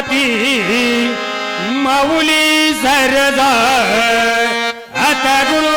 गणपती माऊली सरदा आता गुरु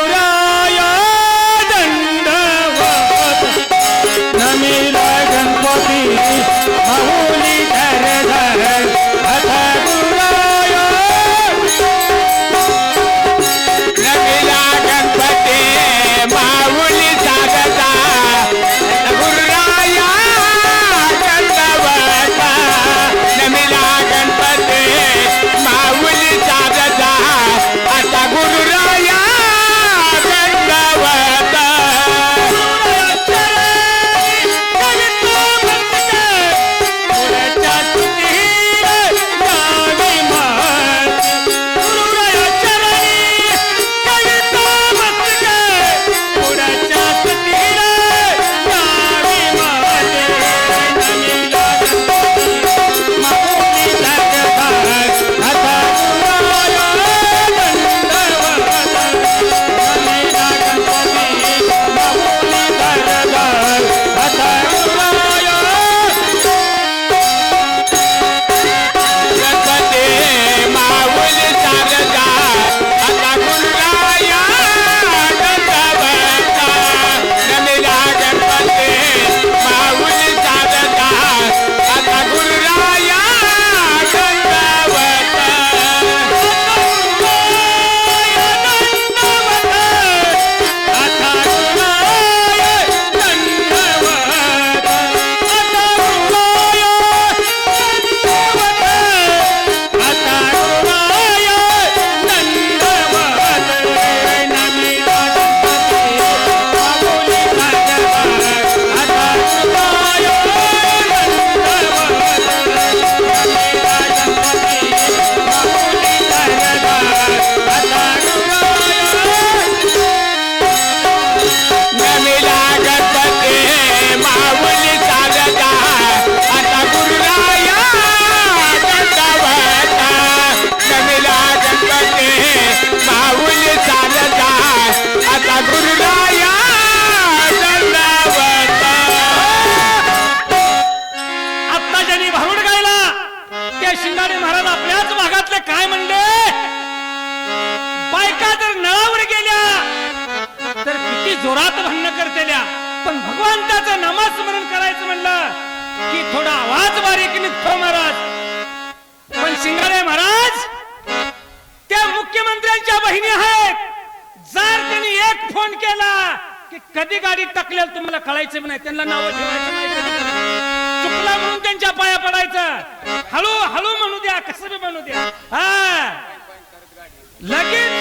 जोरात भांडण करतेल्या. पण भगवंताचं नामस्मरण करायचं म्हणलं की थोडा आवाज बारीक निघतो महाराज. पण शिंगाडे महाराज त्या मुख्यमंत्र्यांच्या बहिणी आहेत. जर त्यांनी एक फोन केला की कधी गाडी टाकलेलं तुम्हाला कळायचं नाही त्यांना नाव ठेवायचं नाही चुकला म्हणून त्यांच्या पाया पडायचं. हळू हळू म्हणू द्या कसं बी म्हणू द्या. हा. लगेच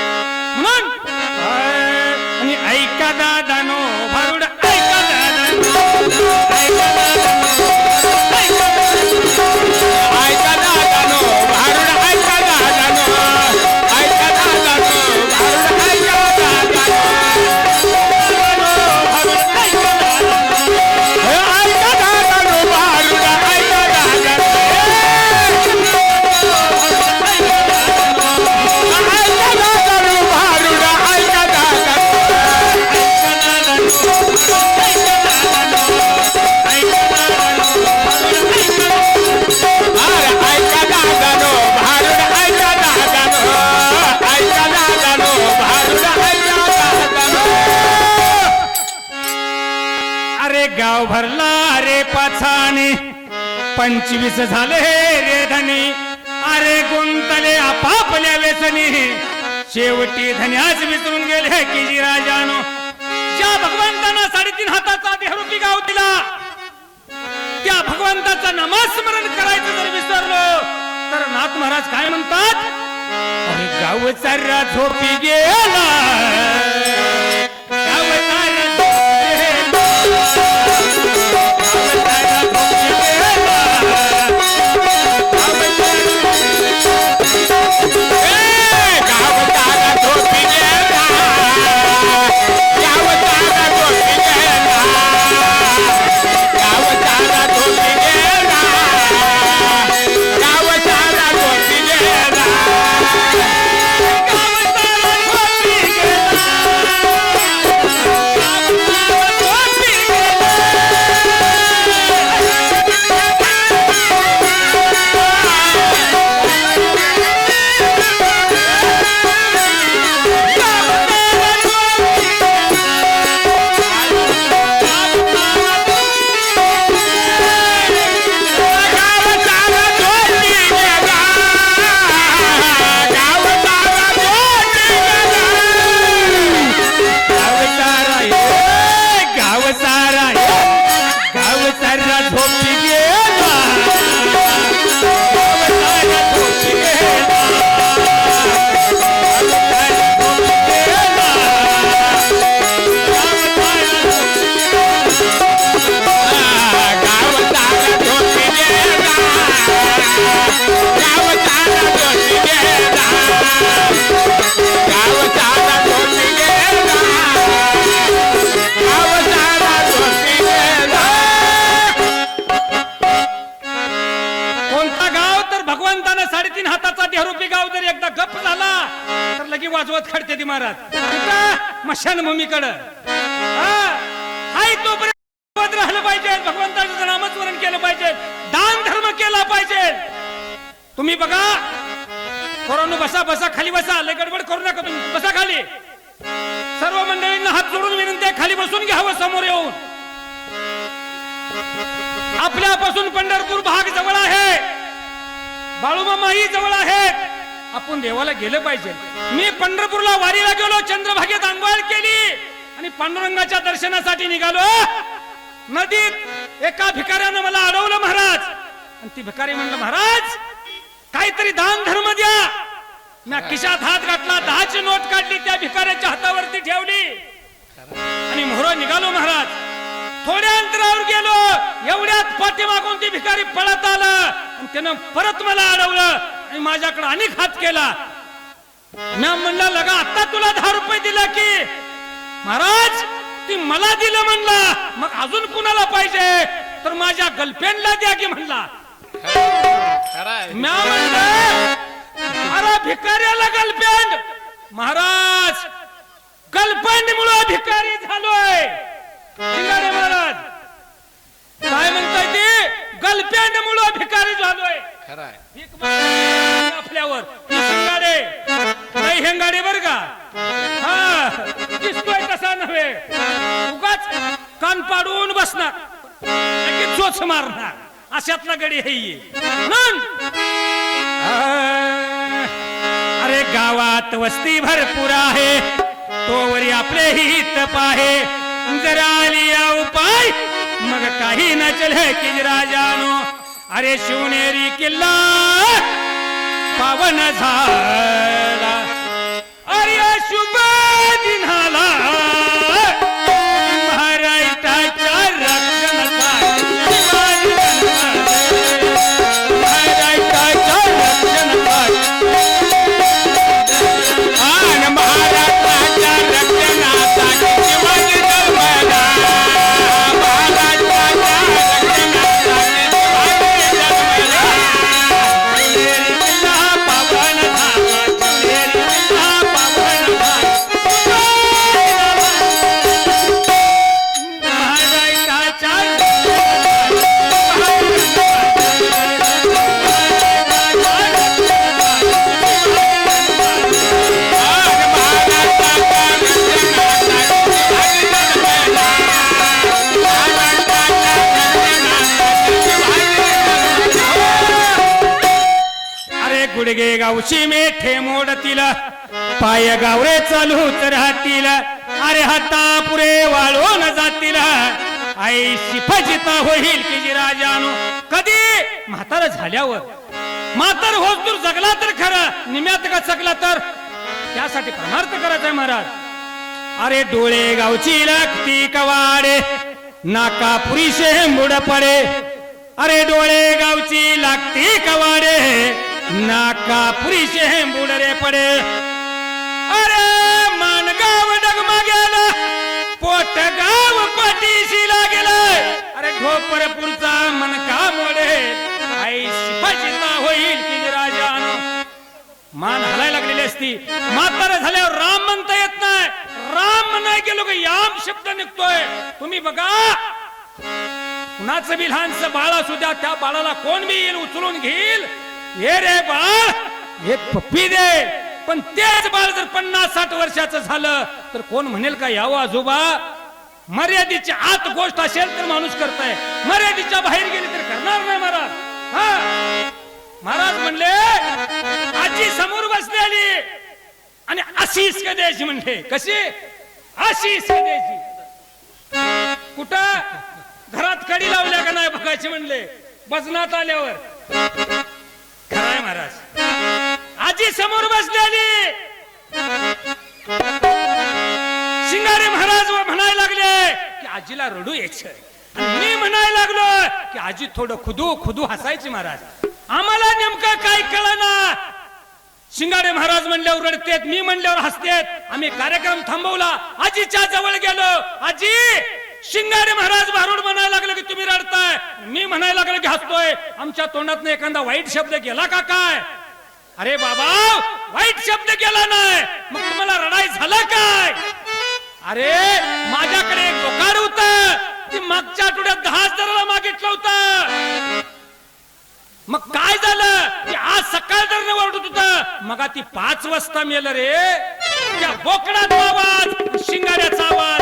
पंचवीस झाले रे धनी. अरे गुंतले आपापल्या व्यसनी. शेवटी धनी आज विसरून गेले की जी राजानो. ज्या भगवंतांना साडेतीन हाताचा देहरूपी गाव दिला त्या भगवंताचं नामस्मरण करायचं जर विसरलो तर नाथ महाराज काय म्हणतात? अरे गाव चार्या झोपी गेला. करते ती महाराज हाय राहिलं पाहिजे भगवंताचं नामस्मरण केलं पाहिजे दान धर्म केला पाहिजे. तुम्ही बघा कोरोना बसा बसा खाली बसा लय गडबड करू नका तुम्ही. बसा खाली. सर्व मंडळींना हात जोडून विनंती आहे खाली बसून घ्यावं समोर येऊन. आपल्यापासून पंढरपूर भाग जवळ आहे. बाळूमामाही जवळ आहेत आपण देवाला गेलं पाहिजे. मी पंढरपूरला वारीला गेलो चंद्रभागेत अंघोळ केली आणि पांडुरंगाच्या दर्शनासाठी निघालो. नदीत एका भिकाऱ्यानं मला अडवलं महाराज. आणि ती भिकारी म्हणलं महाराज काहीतरी दान धर्म द्या. मी खिशात हात घातला दहाची नोट काढली त्या भिकाऱ्याच्या हातावरती ठेवली. आणि मोहर निघालो महाराज. थोड्या अंतरावर गेलो. एवढ्यात पाठीमागून ती भिकारी पळत आला. आणि त्यानं परत मला अडवलं. आणि माझ्याकडे अनेक हात केला. मी म्हणला लगा आता तुला दहा रुपये दिला की. महाराज ती मला दिलं म्हणला. मग अजून कुणाला पाहिजे? तर माझ्या गर्लफ्रेंडला द्या की म्हणला. म्या म्हणलं अरे भिकाऱ्याला गर्लफ्रेंड महाराज गर्लफ्रेंड मुळे भिकारी झालोय. महाराज. काय म्हणताय ते? गर्लफ्रेंड मुळे भिकारी झालोय. खराय भीक मागणारे आपल्यावर. ती शिंगाडे नाही हेंगाडे बर का? हा दिसतोय तसा नव्हे. उगाच कान पाडून बसणार. लगेच चोच मारणार. अशातला गडी हे ये. म्हणून आ, अरे गावात वस्ती भरपूर आहे. तोवरी आपले हित पाहे. जरा आली या उपाय. मग काही न नचल की राजानो अरे शिवनेरी किल्ला पावन झाला. अरे शुभ दिनाला गावची मेठे मोडतील. पाय गावरे चालूच राहतील अरे हाता पुरे वाळून जातील. आई शिफजिता होईल की जी राजानो. कधी? म्हातार झाल्यावर. म्हातार होत जगला तर खरं. निम्यात का चकला तर? त्यासाठी परमार्थ करायचा आहे महाराज. अरे डोळे गावची लागती कवाडे नाका पुरीशे मुड पडे. अरे डोळे गावची लागती कवाडे नाका पुरीशे मुड बुडरे पडे. अरे मानगाव डगमा गेला पोट गाव पाठीशी लागेल. अरे ढोपरपूरचा मनका मोडे आई शिपाशिता होईल की राजानो. मान हलायला लागलेली असती. म्हातारा झाल्यावर राम म्हणता येत नाही. राम म्हणाय गेलो की याम शब्द निघतोय. तुम्ही बघा. कुणाचं बी लहानचं बाळ असू द्या त्या बाळाला कोण बी येईल उचलून घेईल? हे रे बाळ हे पप्पी दे पण तेच बाळ जर पन्नास साठ वर्षाचं झालं तर कोण म्हणेल का यावं आजोबा? मर्यादेच्या आत गोष्ट असेल तर माणूस करताय. मर्यादेच्या बाहेर गेली तर करणार नाही महाराज. हा. महाराज म्हणले आजी समोर बसलेली. आणि अशी द्यायची म्हणले कशी? अशी द्यायची कुठं? घरात कडी लावल्या का नाही बघायची म्हणले. बजनात आल्यावर. काय महाराज? आजी समोर बसलेली. शिंगारे महाराज म्हणायला लागले की आजीला रडू यायचं मी म्हणायला लागलो की आजी थोडं खुदू खुदू हसायची महाराज. आम्हाला नेमकं काय कळना? शिंगाडे महाराज म्हणल्यावर रडतेत मी म्हणल्यावर हसतेत. आम्ही कार्यक्रम थांबवला. आजीच्या जवळ गेलो. आजी शिंगाडे महाराज भारूड म्हणायला लागले की तुम्ही रडताय मी म्हणायला लागलो की हसतोय. आमच्या तोंडात एखादा वाईट शब्द गेला का काय? अरे बाबा वाईट शब्द केला नाही. मग तुम्हाला रडाई झालं काय? अरे माझ्याकडे एक बोकाड होत. ती मागच्या आठवड्यात दहा हजाराला मागितलं होतं. मग काय झालं? की आज सकाळ जर ओरडत होत. मग ती पाच वाजता मेल रे. त्या बोकडाचा आवाज शिंगाड्याचा आवाज.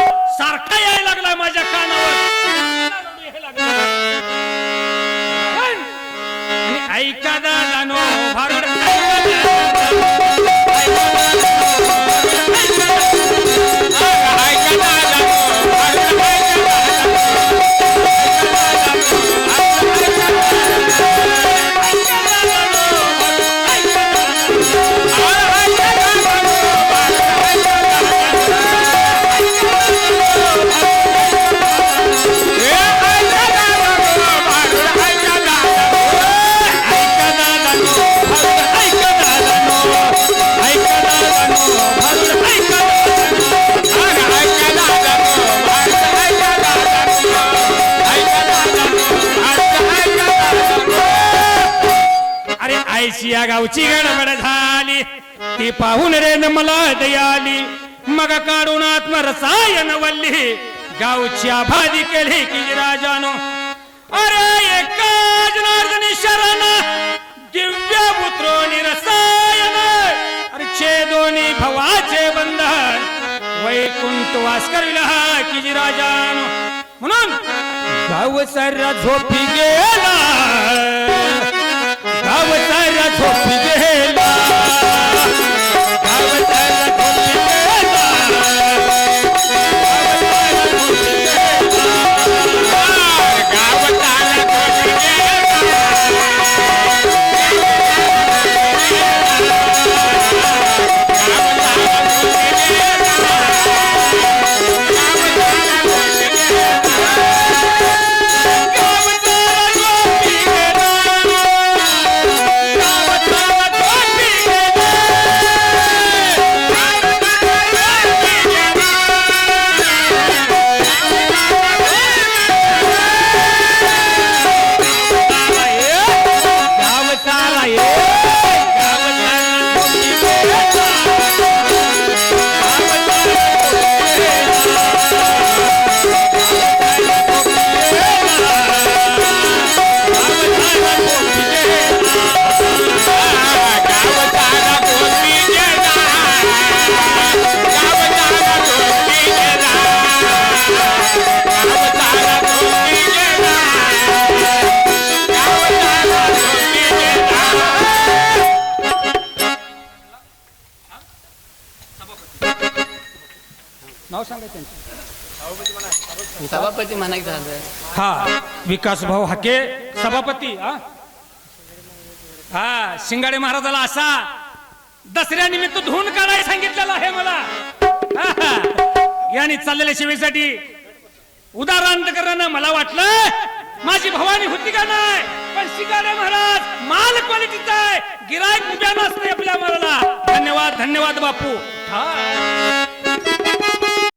गावची गडबड झाली. ती पाहून रे मला दयाली मग काढून आत्मरसायन वल्ली. गावची आभादी केली की राजानो. अरे एका जनार्दनी शरण. दिव्य पुत्रो निरसायन अरे दोन्ही भवाचे बंधन. वैकुंठ वास करविला की राजानो. म्हणून गाव सारा झोपी गेला. गाव सारा झोपी सभापती म्हणायचं झालं. हा विकास भाऊ हाके सभापती हा? हा शिंगाडे महाराजाला असा दसऱ्यानिमित्त धुवून काढायला सांगितलेलं आहे मला. हा, हा. यांनी चाललेल्या सेवेसाठी उदाहरण करणं मला वाटलं माझी भवानी होती का नाही? पण शिंगाडे महाराज माल क्वालिटीचा आहे. गिरायक उभ्या नसते आपल्या मला धन्यवाद धन्यवाद बापू. हा.